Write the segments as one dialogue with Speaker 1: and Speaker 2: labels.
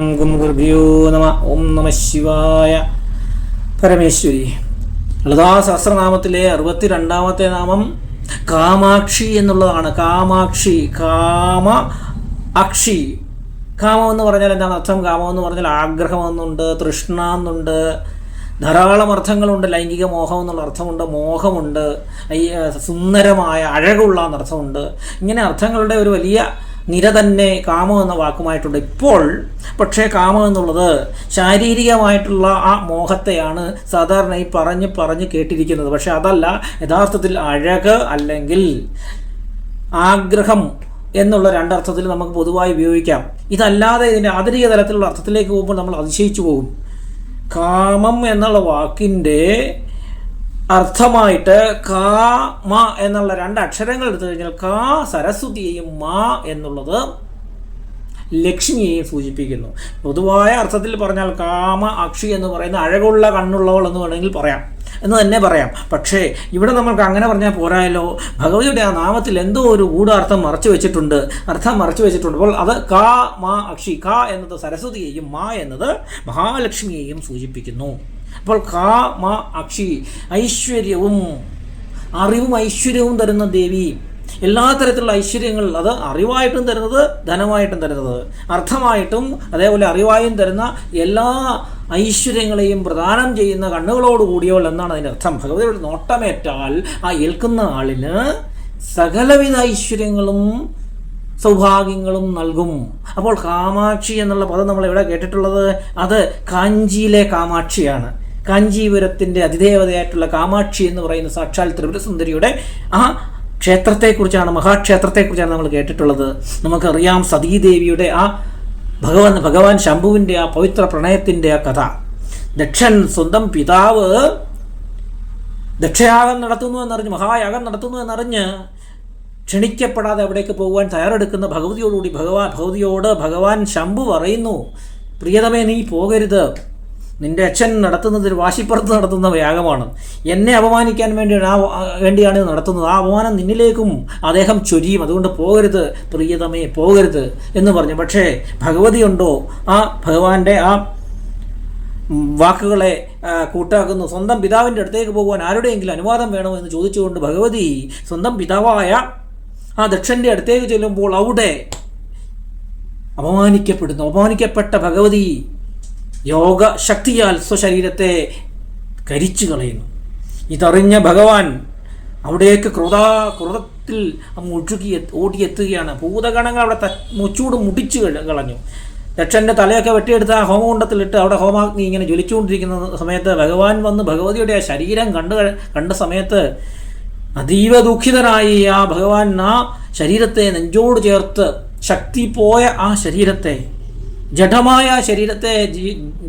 Speaker 1: ഓം ശിവായ. പരമേശ്വരി. ലളിതാ സഹസ്രനാമത്തിലെ അറുപത്തിരണ്ടാമത്തെ നാമം കാമാക്ഷി എന്നുള്ളതാണ്. കാമാക്ഷി കാമ അക്ഷി. കാമം എന്ന് പറഞ്ഞാൽ എന്താണ് അർത്ഥം? കാമം എന്ന് പറഞ്ഞാൽ ആഗ്രഹം എന്നുണ്ട് തൃഷ്ണ എന്നുണ്ട് ധാരാളം അർത്ഥങ്ങളുണ്ട്. ലൈംഗിക മോഹം എന്നുള്ള അർത്ഥമുണ്ട് മോഹമുണ്ട്. സുന്ദരമായ അഴകുള്ള എന്നർത്ഥമുണ്ട്. ഇങ്ങനെ അർത്ഥങ്ങളുടെ ഒരു വലിയ നിര തന്നെ കാമം എന്ന വാക്കുമായിട്ടുണ്ട്. ഇപ്പോൾ പക്ഷേ കാമം എന്നുള്ളത് ശാരീരികമായിട്ടുള്ള ആ മോഹത്തെയാണ് സാധാരണ ഈ പറഞ്ഞ് പറഞ്ഞ് കേട്ടിരിക്കുന്നത്. പക്ഷെ അതല്ല യഥാർത്ഥത്തിൽ അഴക് അല്ലെങ്കിൽ ആഗ്രഹം എന്നുള്ള രണ്ടർത്ഥത്തിൽ നമുക്ക് പൊതുവായി ഉപയോഗിക്കാം. ഇതല്ലാതെ ഇതിന്റെ ആധുനിക തലത്തിലുള്ള അർത്ഥത്തിലേക്ക് പോകുമ്പോൾ നമ്മൾ അതിശയിച്ചു പോകും. കാമം എന്നുള്ള വാക്കിന്റെ അർത്ഥമായിട്ട് കാ മ എന്നുള്ള രണ്ട് അക്ഷരങ്ങൾ എടുത്തു കഴിഞ്ഞാൽ കാ സരസ്വതിയെയും മാ എന്നുള്ളത് ലക്ഷ്മിയെയും സൂചിപ്പിക്കുന്നു. പൊതുവായ അർത്ഥത്തിൽ പറഞ്ഞാൽ കാമ അക്ഷി എന്ന് പറയുന്ന അഴകുള്ള കണ്ണുള്ളവൾ എന്ന് വേണമെങ്കിൽ പറയാം. എന്ന് തന്നെ പറയാം. പക്ഷേ ഇവിടെ നമ്മൾക്ക് അങ്ങനെ പറഞ്ഞാൽ പോരായല്ലോ. ഭഗവതിയുടെ ആ നാമത്തിൽ എന്തോ ഒരു ഗൂഢാർത്ഥം മറച്ചു വെച്ചിട്ടുണ്ട്. അർത്ഥം മറച്ചു വെച്ചിട്ടുണ്ട്. അപ്പോൾ അത് കാ മാ അക്ഷി. കാ എന്നത് സരസ്വതിയെയും മാ എന്നത് മഹാലക്ഷ്മിയെയും സൂചിപ്പിക്കുന്നു. അപ്പോൾ കാ മാ അക്ഷി ഐശ്വര്യവും അറിവും ഐശ്വര്യവും തരുന്ന ദേവി. എല്ലാ തരത്തിലുള്ള ഐശ്വര്യങ്ങൾ അത് അറിവായിട്ടും തരുന്നത് ധനമായിട്ടും തരുന്നത്. അർത്ഥമായിട്ടും അതേപോലെ അറിവായും തരുന്ന എല്ലാ ഐശ്വര്യങ്ങളെയും പ്രദാനം ചെയ്യുന്ന കണ്ണുകളോട് കൂടിയവൾ എന്നാണ് അതിന്റെ അർത്ഥം. ഭഗവതിയുടെ നോട്ടമേറ്റാൽ ആ ഏൽക്കുന്ന ആളിന് സകലവിധ ഐശ്വര്യങ്ങളും സൗഭാഗ്യങ്ങളും നൽകും. അപ്പോൾ കാമാക്ഷി എന്നുള്ള പദം നമ്മൾ എവിടെ കേട്ടിട്ടുള്ളത്? അത് കാഞ്ചിയിലെ കാമാക്ഷിയാണ്. കാഞ്ചീപുരത്തിന്റെ അതിദേവതയായിട്ടുള്ള കാമാക്ഷി എന്ന് പറയുന്ന സാക്ഷാൽ ത്രിപുരസുന്ദരിയുടെ ആ ക്ഷേത്രത്തെക്കുറിച്ചാണ് മഹാക്ഷേത്രത്തെക്കുറിച്ചാണ് നമ്മൾ കേട്ടിട്ടുള്ളത്. നമുക്കറിയാം സതീദേവിയുടെ ആ ഭഗവാൻ ഭഗവാൻ ശംഭുവിന്റെ ആ പവിത്ര പ്രണയത്തിന്റെ ആ കഥ. ദക്ഷൻ സ്വന്തം പിതാവ് ദക്ഷയാഗം നടത്തുന്നു എന്നറിഞ്ഞ് മഹായാഗം നടത്തുന്നു എന്നറിഞ്ഞ് ക്ഷണിക്കപ്പെടാതെ അവിടേക്ക് പോകുവാൻ തയ്യാറെടുക്കുന്ന ഭഗവതിയോടുകൂടി ഭഗവാൻ ഭഗവതിയോട് ഭഗവാൻ ശംഭു പറയുന്നു പ്രിയതമേ നീ പോകരുത്. നിന്റെ അച്ഛൻ നടത്തുന്നത് വാശിപ്പുറത്ത് നടത്തുന്ന യാഗമാണ്. എന്നെ അപമാനിക്കാൻ വേണ്ടിയാണ് ആ വേണ്ടിയാണ് നടത്തുന്നത്. ആ അപമാനം നിന്നിലേക്കും അദ്ദേഹം ചൊരിയും. അതുകൊണ്ട് പോകരുത്. പ്രിയതമേ പോകരുത് എന്ന് പറഞ്ഞു. പക്ഷേ ഭഗവതിയുണ്ടോ ആ ഭഗവാന്റെ ആ വാക്കുകളെ കൂട്ടാക്കുന്നു. സ്വന്തം പിതാവിന്റെ അടുത്തേക്ക് പോകുവാൻ ആരുടെയെങ്കിലും അനുവാദം വേണോ എന്ന് ചോദിച്ചുകൊണ്ട് ഭഗവതി സ്വന്തം പിതാവായ ആ ദക്ഷന്റെ അടുത്തേക്ക് ചെല്ലുമ്പോൾ അവിടെ അപമാനിക്കപ്പെടുന്നു. അപമാനിക്കപ്പെട്ട ഭഗവതി യോഗ ശക്തിയാൽ സ്വശരീരത്തെ കരിച്ചു കളയുന്നു. ഇതറിഞ്ഞ ഭഗവാൻ അവിടേക്ക് ക്രോധാ ക്രോധത്തിൽ മുഴുകി ഓടിയെത്തുകയാണ്. ഭൂതഗണങ്ങൾ അവിടെ മുച്ചൂട് മുടിച്ചു കളഞ്ഞു. ദക്ഷന്റെ തലയൊക്കെ വെട്ടിയെടുത്ത് ആ ഹോമകുണ്ടത്തിലിട്ട് അവിടെ ഹോമാഗ്നി ഇങ്ങനെ ജ്വലിച്ചുകൊണ്ടിരിക്കുന്ന സമയത്ത് ഭഗവാൻ വന്ന് ഭഗവതിയുടെ ആ ശരീരം കണ്ട് കണ്ട സമയത്ത് അതീവ ദുഃഖിതനായി ആ ഭഗവാൻ ആ ശരീരത്തെ നെഞ്ചോട് ചേർത്ത് ശക്തി പോയ ആ ശരീരത്തെ ജഡമായ ശരീരത്തെ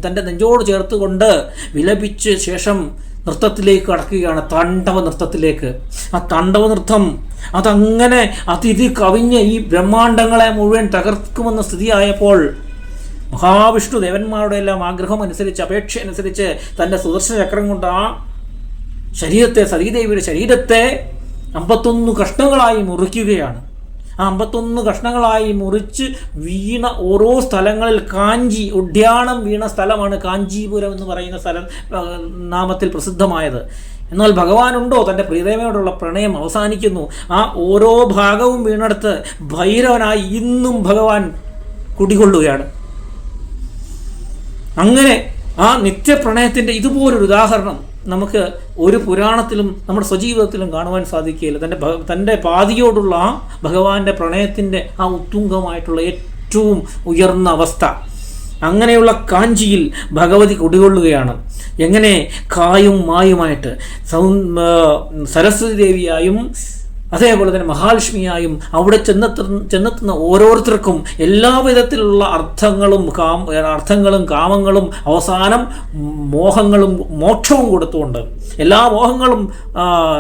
Speaker 1: തന്റെ നെഞ്ചോട് ചേർത്തുകൊണ്ട് വിലപിച്ച് ശേഷം നൃത്തത്തിലേക്ക് കടക്കുകയാണ് താണ്ഡവ നൃത്തത്തിലേക്ക്. ആ താണ്ഡവ നൃത്തം അതങ്ങനെ അതിഥി കവിഞ്ഞ് ഈ ബ്രഹ്മാണ്ടങ്ങളെ മുഴുവൻ തകർക്കുമെന്ന സ്ഥിതിയായപ്പോൾ മഹാവിഷ്ണു ദേവന്മാരുടെ എല്ലാം ആഗ്രഹം അനുസരിച്ച് അപേക്ഷ അനുസരിച്ച് തന്റെ സുദർശന ചക്രം കൊണ്ട് ആ ശരീരത്തെ സതീദേവിയുടെ ശരീരത്തെ അമ്പത്തൊന്ന് കഷ്ണങ്ങളായി മുറിക്കുകയാണ്. ആ അമ്പത്തൊന്ന് കഷ്ണങ്ങളായി മുറിച്ച് വീണ ഓരോ സ്ഥലങ്ങളിൽ കാഞ്ചി ഉഡ്യാണം വീണ സ്ഥലമാണ് കാഞ്ചീപുരം എന്ന് പറയുന്ന സ്ഥലം നാമത്തിൽ പ്രസിദ്ധമായത്. എന്നാൽ ഭഗവാനുണ്ടോ? തന്റെ പ്രിയതമയോടുള്ള പ്രണയം അവസാനിക്കുന്നു. ആ ഓരോ ഭാഗവും വീണെടുത്ത് ഭൈരവനായി ഇന്നും ഭഗവാൻ കുടികൊള്ളുകയാണ്. അങ്ങനെ ആ നിത്യപ്രണയത്തിന്റെ ഇതുപോലൊരു ഉദാഹരണം നമുക്ക് ഒരു പുരാണത്തിലും നമ്മുടെ സ്വജീവിതത്തിലും കാണുവാൻ സാധിക്കുകയില്ല. തന്റെ തന്റെ പാതിയോടുള്ള ആ ഭഗവാന്റെ പ്രണയത്തിന്റെ ആ ഉത്തുംഗമായിട്ടുള്ള ഏറ്റവും ഉയർന്ന അവസ്ഥ. അങ്ങനെയുള്ള കാഞ്ചിയിൽ ഭഗവതി കുടികൊള്ളുകയാണ്. എങ്ങനെ കായും മായുമായിട്ട്? സൗ സരസ്വതി ദേവിയായും അതേപോലെ തന്നെ മഹാലക്ഷ്മിയായും അവിടെ ചെന്നെത്ത ചെന്നെത്തുന്ന ഓരോരുത്തർക്കും എല്ലാവിധത്തിലുള്ള അർത്ഥങ്ങളും കാം അർത്ഥങ്ങളും കാമങ്ങളും അവസാനം മോഹങ്ങളും മോക്ഷവും കൊടുത്തുകൊണ്ട് എല്ലാ മോഹങ്ങളും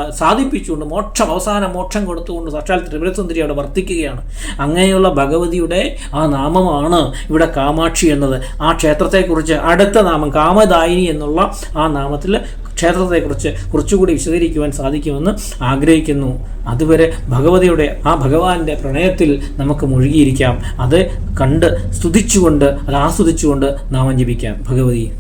Speaker 1: സാധിപ്പിച്ചുകൊണ്ട് മോക്ഷം അവസാന മോക്ഷം കൊടുത്തുകൊണ്ട് സാക്ഷാൽ ത്രിപുരസുന്ദരി അവിടെ വർത്തിക്കുകയാണ്. അങ്ങനെയുള്ള ഭഗവതിയുടെ ആ നാമമാണ് ഇവിടെ കാമാക്ഷി എന്നത്. ആ ക്ഷേത്രത്തെക്കുറിച്ച് അടുത്ത നാമം കാമദായിനി എന്നുള്ള ആ നാമത്തിൽ ക്ഷേത്രത്തെക്കുറിച്ച് കുറച്ചുകൂടി വിശദീകരിക്കുവാൻ സാധിക്കുമെന്ന് ആഗ്രഹിക്കുന്നു. അതുവരെ ഭഗവതിയുടെ ആ ഭഗവാന്റെ പ്രണയത്തിൽ നമുക്ക് മുഴുകിയിരിക്കാം. അത് കണ്ട് സ്തുതിച്ചുകൊണ്ട് അത് ആസ്വദിച്ചുകൊണ്ട് നാമം ജപിക്കാം. ഭഗവതി.